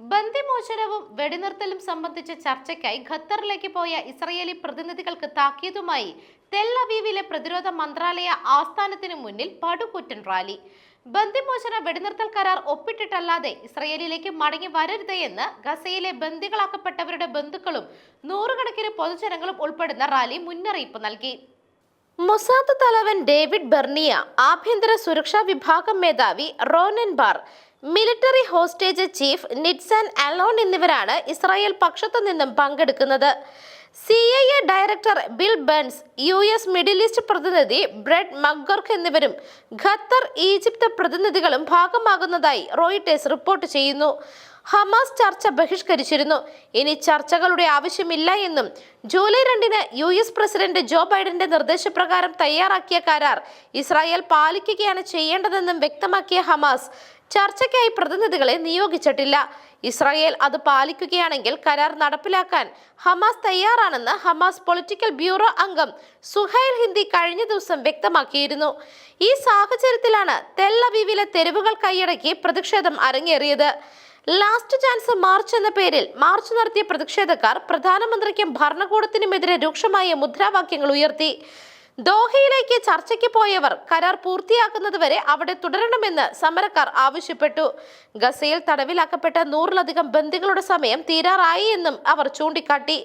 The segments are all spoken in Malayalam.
ബന്ദിമോചനവും വെടിനിർത്തലും സംബന്ധിച്ച ചർച്ചയ്ക്കായി ഖത്തറിലേക്ക് പോയ ഇസ്രയേലി പ്രതിനിധികൾക്ക് താക്കീതുമായി തെൽ അവീവിലെ പ്രതിരോധ മന്ത്രാലയ ആസ്ഥാനത്തിന് മുന്നിൽ പടുകൂറ്റൻ റാലി. ബന്ദിമോചന വെടിനിർത്തൽ കരാർ ഒപ്പിട്ടിട്ടല്ലാതെ ഇസ്രയേലിലേക്ക് മടങ്ങി വരരുത് എന്ന് ഗസയിലെ ബന്ദികളാക്കപ്പെട്ടവരുടെ ബന്ധുക്കളും നൂറുകണക്കിന് പൊതുജനങ്ങളും ഉൾപ്പെടുന്ന റാലി മുന്നറിയിപ്പ് നൽകി. മൊസാദ് തലവൻ ഡേവിഡ് ബെർണിയ ആഭ്യന്തര സുരക്ഷാ വിഭാഗം മേധാവി Ronen Bar military hostage chief Nitzan Alon എന്നിവരാണ് ഇസ്രായേൽ പക്ഷത്തു നിന്നും പങ്കെടുക്കുന്നത്. C I A director Bill Burns U S Middle East പ്രതിനിധി ബ്രെഡ് മഗ്ഗർക്ക് എന്നിവരും ഖത്തർ ഈജിപ്ത് പ്രതിനിധികളും ഭാഗമാകുന്നതായി റോയിട്ടേഴ്സ് റിപ്പോർട്ട് ചെയ്യുന്നു. ഹമാസ് ചർച്ച ബഹിഷ്കരിച്ചിരുന്നു. ഇനി ചർച്ചകളുടെ ആവശ്യമില്ല എന്നും ജൂലൈ രണ്ടിന് യു എസ് പ്രസിഡന്റ് ജോ ബൈഡന്റെ നിർദ്ദേശപ്രകാരം തയ്യാറാക്കിയ കരാർ ഇസ്രായേൽ പാലിക്കുകയാണ് ചെയ്യേണ്ടതെന്നും വ്യക്തമാക്കിയ ഹമാസ് ചർച്ചയ്ക്കായി പ്രതിനിധികളെ നിയോഗിച്ചിട്ടില്ല. ഇസ്രായേൽ അത് പാലിക്കുകയാണെങ്കിൽ കരാർ നടപ്പിലാക്കാൻ ഹമാസ് തയ്യാറാണെന്ന് ഹമാസ് പൊളിറ്റിക്കൽ ബ്യൂറോ അംഗം സുഹൈൽ ഹിന്ദി കഴിഞ്ഞ ദിവസം വ്യക്തമാക്കിയിരുന്നു. ഈ സാഹചര്യത്തിലാണ് തെല്ലവിവിലെ തെരുവുകൾ കൈയടക്കി പ്രതിഷേധം അരങ്ങേറിയത്. ലാസ്റ്റ് ചാൻസ് മാർച്ച് എന്ന പേരിൽ മാർച്ച് നടത്തിയ പ്രതിഷേധക്കാർ പ്രധാനമന്ത്രിക്കും ഭരണകൂടത്തിനുമെതിരെ രൂക്ഷമായ മുദ്രാവാക്യങ്ങൾ ഉയർത്തി. ദോഹയിലേക്ക് ചർച്ചയ്ക്ക് പോയവർ കരാർ പൂർത്തിയാക്കുന്നതുവരെ അവിടെ തുടരണമെന്ന് സമരക്കാർ ആവശ്യപ്പെട്ടു. ഗസയിൽ തടവിലാക്കപ്പെട്ട നൂറിലധികം ബന്ദികളുടെ സമയം തീരാറായി എന്നും അവർ ചൂണ്ടിക്കാട്ടി.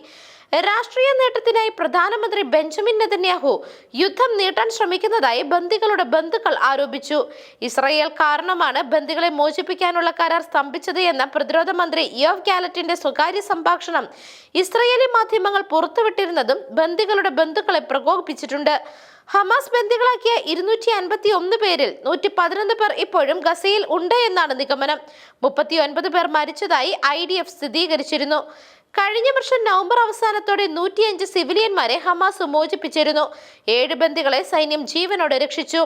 രാഷ്ട്രീയ നേട്ടത്തിനായി പ്രധാനമന്ത്രി ബെഞ്ചമിൻ നെതന്യാഹു യുദ്ധം നീട്ടാൻ ശ്രമിക്കുന്നതായി ബന്ദികളുടെ ബന്ധുക്കൾ ആരോപിച്ചു. ഇസ്രയേൽ കാരണമാണ് ബന്ദികളെ മോചിപ്പിക്കാനുള്ള കരാർ സ്തംഭിച്ചത് എന്ന പ്രതിരോധ മന്ത്രി യോവ് ഗാലറ്റിന്റെ സ്വകാര്യ സംഭാഷണം ഇസ്രയേലി മാധ്യമങ്ങൾ പുറത്തുവിട്ടിരുന്നതും ബന്ദികളുടെ ബന്ധുക്കളെ പ്രകോപിപ്പിച്ചിട്ടുണ്ട്. ഹമാസ് ബന്ദികളാക്കിയ ഇരുന്നൂറ്റി അൻപത്തി ഒന്ന് പേരിൽ നൂറ്റി പതിനൊന്ന് പേർ ഇപ്പോഴും ഗസയിൽ ഉണ്ട് എന്നാണ് നിഗമനം. മുപ്പത്തി ഒൻപത് പേർ മരിച്ചതായി ഐ ഡി എഫ് സ്ഥിരീകരിച്ചിരുന്നു. കഴിഞ്ഞ വർഷം നവംബർ അവസാനത്തോടെ നൂറ്റിയഞ്ച് സിവിലിയന്മാരെ ഹമാസ് മോചിപ്പിച്ചിരുന്നു. ഏഴ് ബന്ദികളെ സൈന്യം ജീവനോടെ രക്ഷിച്ചു.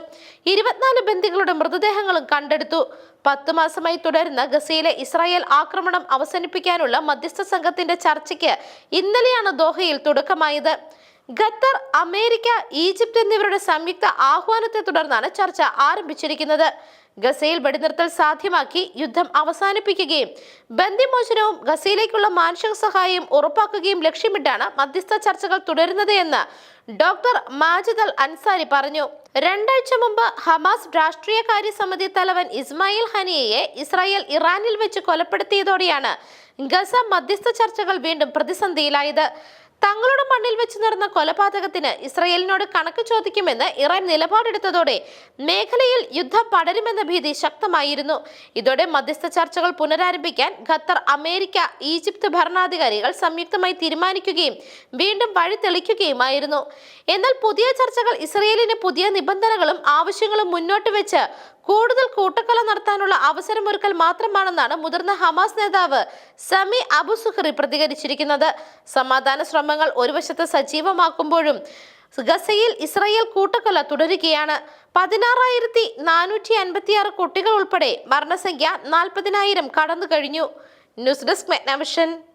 ഇരുപത്തിനാല് ബന്ദികളുടെ മൃതദേഹങ്ങളും കണ്ടെടുത്തു. പത്ത് മാസമായി തുടരുന്ന ഗസയിലെ ഇസ്രായേൽ ആക്രമണം അവസാനിപ്പിക്കാനുള്ള മധ്യസ്ഥ സംഘത്തിന്റെ ചർച്ചയ്ക്ക് ഇന്നലെയാണ് ദോഹയിൽ തുടക്കമായത്. ഖത്തർ അമേരിക്ക ഈജിപ്ത് എന്നിവരുടെ സംയുക്ത ആഹ്വാനത്തെ തുടർന്നാണ് ചർച്ച ആരംഭിച്ചിരിക്കുന്നത്. ഗസയിൽ വെടിനിർത്തൽ സാധ്യമാക്കി യുദ്ധം അവസാനിപ്പിക്കുകയും ബന്ദിമോചനവും ഗസയിലേക്കുള്ള മാനുഷിക സഹായം ഉറപ്പാക്കുകയും ലക്ഷ്യമിട്ടാണ് മധ്യസ്ഥ ചർച്ചകൾ തുടരുന്നത് എന്ന് ഡോക്ടർ മാജിദ് അൽ അൻസാരി പറഞ്ഞു. രണ്ടാഴ്ച മുമ്പ് ഹമാസ് രാഷ്ട്രീയകാര്യ സമിതി തലവൻ ഇസ്മായിൽ ഹനിയയെ ഇസ്രായേൽ ഇറാനിൽ വെച്ച് കൊലപ്പെടുത്തിയതോടെയാണ് ഗസ മധ്യസ്ഥ ചർച്ചകൾ വീണ്ടും പ്രതിസന്ധിയിലായത്. തങ്ങളുടെ മണ്ണിൽ വെച്ച് നടന്ന കൊലപാതകത്തിന് ഇസ്രയേലിനോട് കണക്ക് ചോദിക്കുമെന്ന് ഇറാൻ നിലപാടെടുത്തതോടെ മേഖലയിൽ യുദ്ധം പടരുമെന്ന ഭീതി ശക്തമായിരുന്നു. ഇതോടെ മധ്യസ്ഥ ചർച്ചകൾ പുനരാരംഭിക്കാൻ ഖത്തർ അമേരിക്ക ഈജിപ്ത് ഭരണാധികാരികൾ സംയുക്തമായി തീരുമാനിക്കുകയും വീണ്ടും വഴി തെളിക്കുകയുമായിരുന്നു. എന്നാൽ പുതിയ ചർച്ചകൾ ഇസ്രയേലിന് പുതിയ നിബന്ധനകളും ആവശ്യങ്ങളും മുന്നോട്ട് വെച്ച് കൂടുതൽ കൂട്ടക്കൊല നടത്താനുള്ള അവസരമൊരുക്കൽ മാത്രമാണെന്നാണ് മുതിർന്ന ഹമാസ് നേതാവ് സമി അബു സുഹറി പ്രതികരിച്ചിരിക്കുന്നത്. സമാധാന ശ്രമങ്ങൾ ഒരു വശത്ത് സജീവമാക്കുമ്പോഴും ഗസയിൽ ഇസ്രായേൽ കൂട്ടക്കൊല തുടരുകയാണ്. പതിനാറായിരത്തി നാനൂറ്റി അൻപത്തിയാറ് കുട്ടികൾ ഉൾപ്പെടെ മരണസംഖ്യ നാൽപ്പതിനായിരം കടന്നു കഴിഞ്ഞു ന്യൂസ് ഡെസ്ക് മെഗ്നാവിഷൻ.